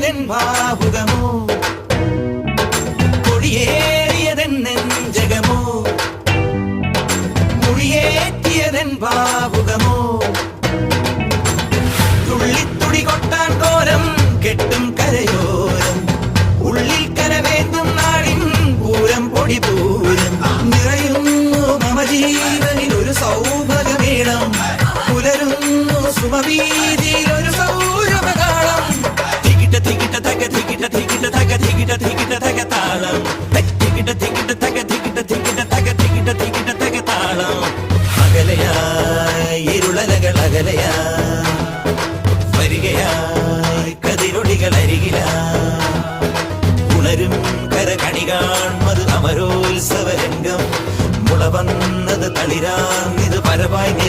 ഭാവുകമോ കൊടിയേറിയതെന്നെഞ്ചകമോ മുറിയേറ്റിയതെൻ ഭാവുകമോ തുള്ളിത്തുടി കൊട്ടാൻ കോലം കെട്ടും കരയോരം. ഉള്ളിൽ കരവേന്തും നാടിൻ പൂരം പൊടി പൂരം. നിറയുന്നു മമ ജീവനിൽ ഒരു സൗഭഗമേളം. പുലരുന്നു സുമവീതിയിൽ തക തികിട്ട തികിട്ട തക തികിട്ട തികിട്ട തക താളം തികിട്ട തികിട്ട തക തികിട്ട തികിട്ട തക തികിട്ട തികിട്ട തക താളം അകലയായി ഇരുളലകൾ അകലയായി വരികയായി കതിരൊളികൾ അരികിലായി ഉണരും കരകണി കാൺമത് അമരോത്സവരംഗം മുള വന്നത് തളിരാ